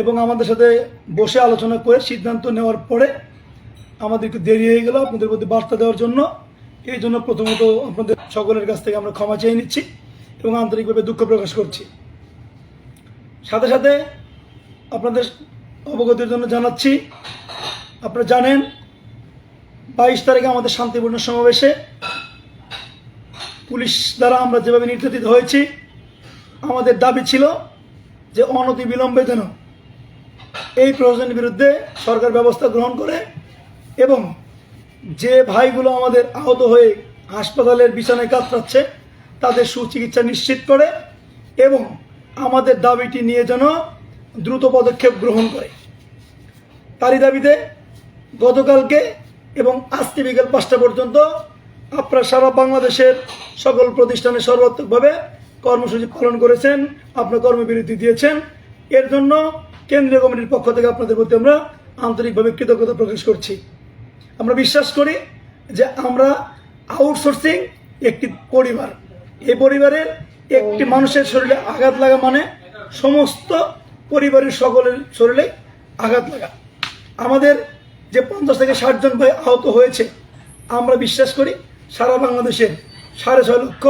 এবং আমাদের সাথে বসে আলোচনা করে সিদ্ধান্ত নেওয়ার পরে আমাদের একটু দেরি হয়ে গেল আপনাদের প্রতি বার্তা দেওয়ার জন্য। এই জন্য প্রথমত আপনাদের সকলের কাছ থেকে আমরা ক্ষমা চেয়ে নিচ্ছি এবং আন্তরিকভাবে দুঃখ প্রকাশ করছি। সাথে সাথে আপনাদের অবগতির জন্য জানাচ্ছি, আপনারা জানেন বাইশ তারিখে আমাদের শান্তিপূর্ণ সমাবেশে পুলিশ দ্বারা আমরা যেভাবে নির্যাতিত হয়েছি, আমাদের দাবি ছিল যে অনতি বিলম্বে যেন এই প্রশাসনের বিরুদ্ধে সরকার ব্যবস্থা গ্রহণ করে এবং যে ভাইগুলো আমাদের আহত হয়ে হাসপাতালের বিছানায় কাতরাচ্ছে, তাদের সুচিকিৎসা নিশ্চিত করে এবং আমাদের দাবিটি নিয়ে যেন দ্রুত পদক্ষেপ গ্রহণ করে। তারই দাবিতে গতকালকে এবং আজকে বিকেল পাঁচটা পর্যন্ত আপনারা সারা বাংলাদেশের সকল প্রতিষ্ঠানে সর্বাত্মকভাবে কর্মসূচি পালন করেছেন, আপনার কর্মবিরতি দিয়েছেন। এর জন্য কেন্দ্রীয় কমিটির পক্ষ থেকে আপনাদের প্রতি আমরা আন্তরিকভাবে কৃতজ্ঞতা প্রকাশ করছি। আমরা বিশ্বাস করি যে আমরা আউটসোর্সিং একটি পরিবার। এই পরিবারের একটি মানুষের শরীরে আঘাত লাগা মানে সমস্ত পরিবারের সকলের শরীরে আঘাত লাগা। আমাদের যে পঞ্চাশ থেকে ষাট জন ভাই আহত হয়েছে, আমরা বিশ্বাস করি সারা বাংলাদেশের সাড়ে ছয় লক্ষ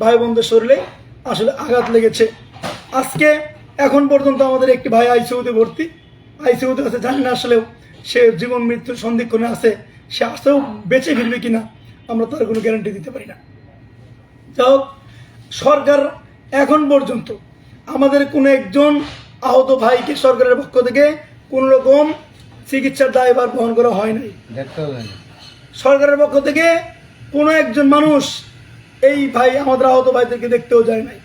ভাই বোনদের শরীরে আসলে আঘাত লেগেছে। আজকে এখন পর্যন্ত আমাদের একটি ভাই আইসিউতে ভর্তি। আইসিউতে আছে জানি না আসলেও সে জীবন মৃত্যুর সন্ধিক্ষণে আছে। সে আসতেও বেঁচে ফিরবে কিনা আমরা তার কোনো গ্যারান্টি দিতে পারি না। যাই হোক সরকার এখন পর্যন্ত আমাদের কোনো একজন আহত ভাইকে সরকারের পক্ষ থেকে কোনো রকম চিকিৎসার দায়ভার বহন করা হয় নাই। সরকারের পক্ষ থেকে কোনো একজন মানুষ এই ভাই আমাদের আহত ভাইদেরকে দেখতেও যায় নাই।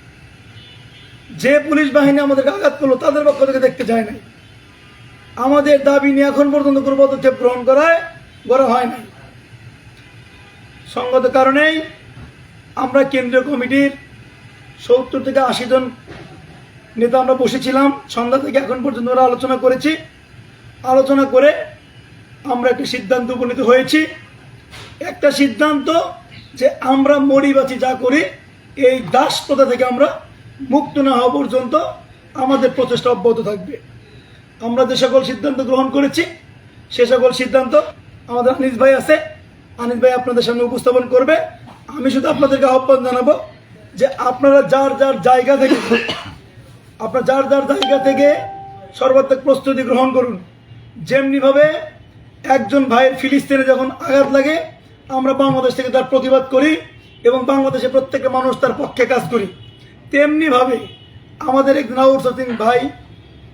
যে পুলিশ বাহিনী আমাদেরকে আঘাত করল, তাদের পক্ষ থেকে দেখতে যায় নাই। আমাদের দাবি নিয়ে এখন পর্যন্ত কোনো পদক্ষেপ গ্রহণ করায়, করা হয় নাই। সঙ্গত কারণেই আমরা কেন্দ্রীয় কমিটির সত্তর থেকে আশি জন নেতা আমরা বসেছিলাম। সন্ধ্যা থেকে এখন পর্যন্ত আমরা আলোচনা করেছি। আলোচনা করে আমরা একটি সিদ্ধান্ত উপনীত হয়েছি। একটা সিদ্ধান্ত যে আমরা মরিবাচি যা করি, এই দাস প্রথা থেকে আমরা মুক্ত না হওয়া পর্যন্ত আমাদের প্রচেষ্টা অব্যাহত থাকবে। আমরা যে সকল সিদ্ধান্ত গ্রহণ করেছি, সে সকল সিদ্ধান্ত আমাদের আনিস ভাই আছে। আনিস ভাই আপনাদের সামনে উপস্থাপন করবে। আমি শুধু আপনাদেরকে আহ্বান জানাব যে আপনারা যার যার জায়গা থেকে, আপনার যার যার জায়গা থেকে সর্বাত্মক প্রস্তুতি গ্রহণ করুন। যেমনিভাবে একজন ভাইয়ের ফিলিস্তিনে যখন আঘাত লাগে, আমরা বাংলাদেশ থেকে তার প্রতিবাদ করি এবং বাংলাদেশে প্রত্যেকটা মানুষ তার পক্ষে কাজ করি। তেমনিভাবে আমাদের একজন আউটসোর্সিং ভাই,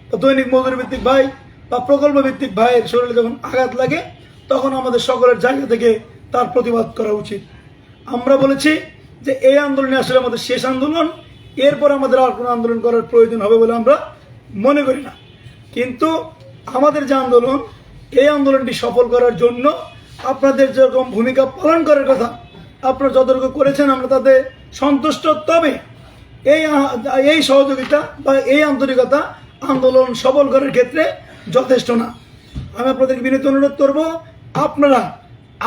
বা দৈনিক মজুরি ভিত্তিক ভাই, বা প্রকল্প ভিত্তিক ভাইয়ের শরীরে যখন আঘাত লাগে, তখন আমাদের সকলের জায়গা থেকে তার প্রতিবাদ করা উচিত। আমরা বলেছি যে এই আন্দোলনে আসলে আমাদের শেষ আন্দোলন, এরপর আমাদের আর কোনো আন্দোলন করার প্রয়োজন হবে বলে আমরা মনে করি না। কিন্তু আমাদের যে আন্দোলন, এই আন্দোলনটি সফল করার জন্য আপনাদের যেরকম ভূমিকা পালন করার কথা আপনারা যতটুকু করেছেন, আমরা তাতে সন্তুষ্ট। তবে এই এই সহযোগিতা বা এই আন্তরিকতা আন্দোলন সবল করার ক্ষেত্রে যথেষ্ট না। আমি আপনাদের বিনীত অনুরোধ করব, আপনারা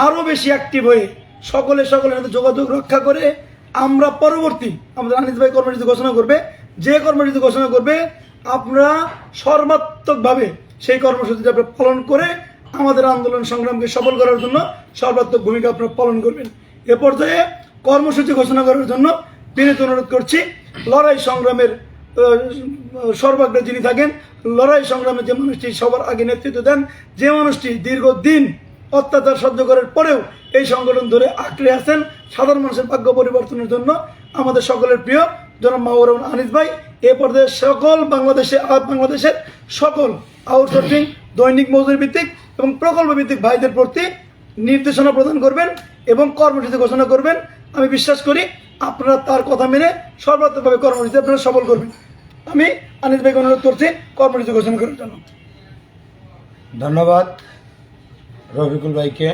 আরও বেশি অ্যাক্টিভ হয়ে সকলে সকলের সাথে যোগাযোগ রক্ষা করে আমরা পরবর্তী আমাদের আনিস ভাই কর্মসূচি ঘোষণা করবে, যে কর্মসূচি ঘোষণা করবে, আপনারা সর্বাত্মকভাবে সেই কর্মসূচিটা আপনারা পালন করে আমাদের আন্দোলন সংগ্রামকে সফল করার জন্য সর্বাত্মক ভূমিকা আপনারা পালন করবেন। এ পর্যায়ে কর্মসূচি ঘোষণা করার জন্য বিনীত অনুরোধ করছি, লড়াই সংগ্রামের সর্বাগ্রে যিনি থাকেন, লড়াই সংগ্রামে যে মানুষটি সবার আগে নেতৃত্ব দেন, যে মানুষটি দীর্ঘদিন অত্যাচার সহ্য করার পরেও এই সংগঠন ধরে আঁকড়ে আছেন, সাধারণ মানুষের ভাগ্য পরিবর্তনের জন্য আমাদের সকলের প্রিয় জনাব মাহবুর রহমান আনিস ভাই, এ পর্যায়ে সকল বাংলাদেশে বাংলাদেশের সকল আউটসোর্সিং দৈনিক মজুরি ভিত্তিক এবং প্রকল্প ভিত্তিক ভাইদের প্রতি নির্দেশনা প্রদান করবেন এবং কর্মসূচি ঘোষণা করবেন। আমি বিশ্বাস করি আপনারা তার কথা মেনে সর্বাত্মকভাবে কর্মসূচি আপনারা সফল করবেন। আমি আনিস ভাইকে অনুরোধ করছি কর্মসূচি ঘোষণা করার জন্য। ধন্যবাদ রফিকুল ভাইকে।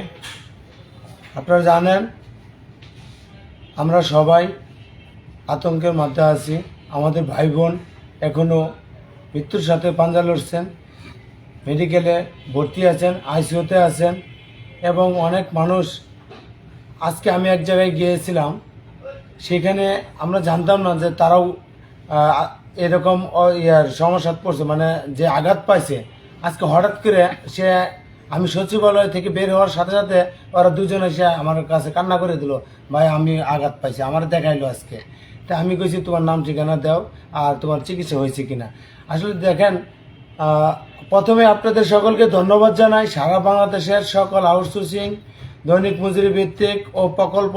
আপনারা জানেন, আমরা সবাই আতঙ্কের মধ্যে আছি। আমাদের ভাই বোন এখনও মৃত্যুর সাথে পাঞ্জা লড়ছেন, মেডিকেলে ভর্তি আছেন আইসিউতে আছেন এবং অনেক মানুষ, আজকে আমি এক জায়গায় গিয়েছিলাম সেখানে আমরা জানতাম না যে তারাও এরকম ইয়ার সমস্যা পড়ছে মানে যে আঘাত পাইছে। আজকে হঠাৎ করে সে, আমি সচিবালয় থেকে বের হওয়ার সাথে সাথে ওরা দুজন এসে আমার কাছে কান্না করে দিল, ভাই, আমি আঘাত পাইছি, আমার দেখাইলো আজকে। তা আমি কইছি, তোমার নাম, ঠিকানা দাও, আর তোমার চিকিৎসা হয়েছে কিনা? আসলে দেখেন প্রথমে আপনাদের সকলকে ধন্যবাদ জানাই, সারা বাংলাদেশের সকল আউটসোর্সিং দৈনিক মজুরি ভিত্তিক ও প্রকল্প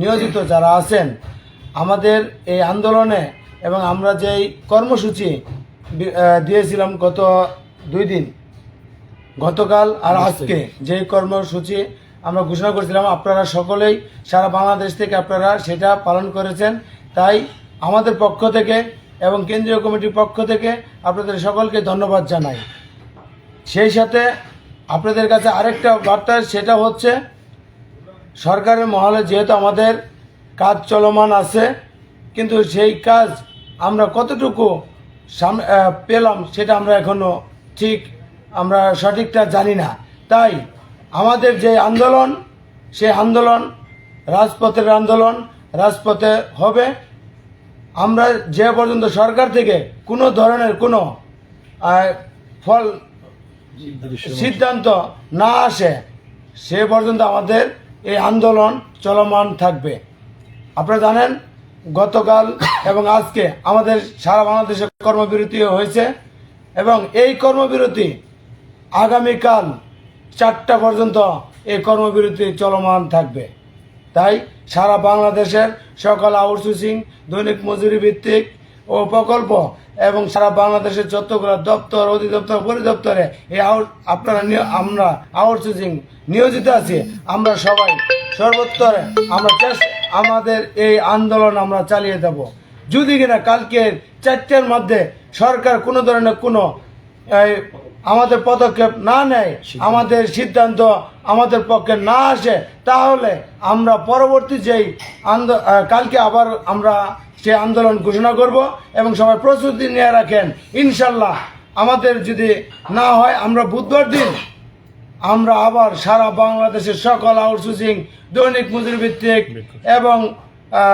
নিয়োজিত যারা আছেন আমাদের এই আন্দোলনে এবং আমরা যেই কর্মসূচি দিয়েছিলাম গত দুই দিন গতকাল আর আজকে যে কর্মসূচি আমরা ঘোষণা করেছিলাম আপনারা সকলেই সারা বাংলাদেশ থেকে আপনারা সেটা পালন করেছেন। তাই আমাদের পক্ষ থেকে এবং কেন্দ্রীয় কমিটির পক্ষ থেকে আপনাদের সকলকে ধন্যবাদ জানাই। সেই সাথে আপনাদের কাছে আরেকটা বার্তা সেটা হচ্ছে সরকারের মহলে যেহেতু আমাদের কাজ চলমান আছে কিন্তু সেই কাজ আমরা কতটুকু পেলাম সেটা আমরা এখনও ঠিক আমরা সঠিকটা জানি না। তাই আমাদের যে আন্দোলন সেই আন্দোলন রাজপথের আন্দোলন রাজপথে হবে। আমরা যে পর্যন্ত সরকার থেকে কোনো ধরনের কোনো ফল সিদ্ধান্ত না আসে সে পর্যন্ত আমাদের এই আন্দোলন চলমান থাকবে। আপনারা জানেন, গতকাল এবং আজকে আমাদের সারা বাংলাদেশে কর্মবিরতি হয়েছে এবং এই কর্মবিরতি আগামীকাল চারটা পর্যন্ত এই কর্মবিরতি চলমান থাকবে। তাই সারা বাংলাদেশের সকল আউটসোর্সিং, দৈনিক মজুরি ভিত্তিক ও প্রকল্প এবং সারা বাংলাদেশের যতগুলো দপ্তর, অধিদপ্তর, পরিদপ্তরে এই আউট আপনারা আমরা আউটসোর্সিং নিয়োজিত আছি। আমরা সবাই সর্বোত্তরে আমরা আমাদের এই আন্দোলন আমরা চালিয়ে দেব। যদি কিনা কালকের চারটের মধ্যে সরকার কোনো ধরনের কোনো আমাদের পদক্ষেপ না নেয়, আমাদের সিদ্ধান্ত আমাদের পক্ষে না আসে, তাহলে আমরা পরবর্তী যেই আন্দো কালকে আবার আমরা সে আন্দোলন ঘোষণা করব এবং সবাই প্রস্তুতি নিয়ে রাখেন। ইনশাল্লাহ আমাদের যদি না হয়, আমরা বুধবার দিন আমরা আবার সারা বাংলাদেশের সকল আউটসোর্সিং দৈনিক মজুরি ভিত্তিক এবং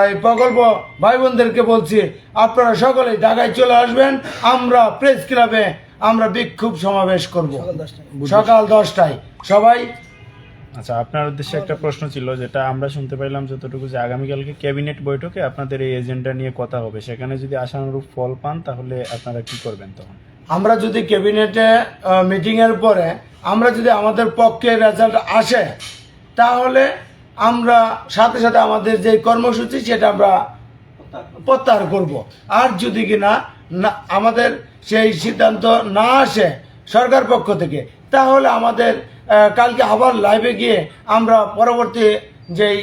এই প্রকল্প ভাই বোনদেরকে বলছি আপনারা সকলেই ঢাকায় চলে আসবেন। আমরা প্রেস ক্লাবে আমরা বিক্ষোভ সমাবেশ করব। সকাল সকাল দশটায়। সবাই? আচ্ছা আপনার উদ্দেশ্যে একটা প্রশ্ন ছিল যেটা আমরা শুনতে পাইলাম যতটুকু যে আগামীকালকে ক্যাবিনেট বৈঠকে আপনাদের এই এজেন্ডা নিয়ে কথা হবে। সেখানে যদি আশানুরূপ ফল পান তাহলে আপনারা কি করবেন তখন? আমরা যদি ক্যাবিনেটে মিটিং এর পরে আমরা যদি আমাদের পক্ষে রেজাল্ট আসে, তাহলে আমরা সাথে সাথে আমাদের যে কর্মসূচি সেটা আমরা প্রত্যাহার করব। আর যদি কিনা না আমাদের সেই সিদ্ধান্ত না আসে সরকার পক্ষ থেকে, তাহলে আমাদের কালকে আবার লাইভে গিয়ে আমরা পরবর্তী যেই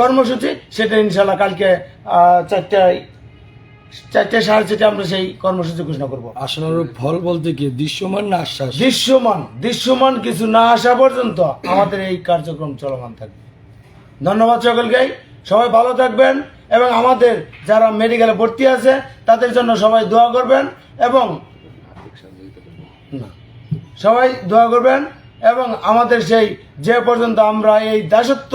কর্মসূচি, সেটা ইনশাল্লাহ কালকে চারটায় চারটে সাড়ে চারটে আমরা সেই কর্মসূচি ঘোষণা করব। আশানুরূপ ফল বলতে কি? দৃশ্যমান না আশ্বাস? দৃশ্যমান দৃশ্যমান কিছু না আসা পর্যন্ত আমাদের এই কার্যক্রম চলমান থাকবে। ধন্যবাদ সকলকে সবাই ভালো থাকবেন এবং আমাদের যারা মেডিকেলে ভর্তি আছে তাদের জন্য সবাই দোয়া করবেন এবং না, সবাই দোয়া করবেন এবং আমাদের সেই যে পর্যন্ত আমরা এই দাসত্ব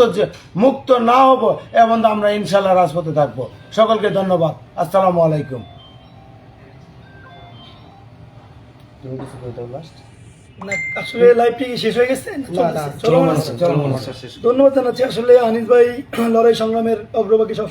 মুক্ত না হব এ পর্যন্ত আমরা ইনশাল্লাহ রাজপথে থাকব। সকলকে ধন্যবাদ। আসসালামু আলাইকুম। আসলে লাইভটি শেষ হয়ে গেছে। ধন্যবাদ জানাচ্ছি। আসলে আনিস ভাই লড়াই সংগ্রামের অগ্রভাগে সব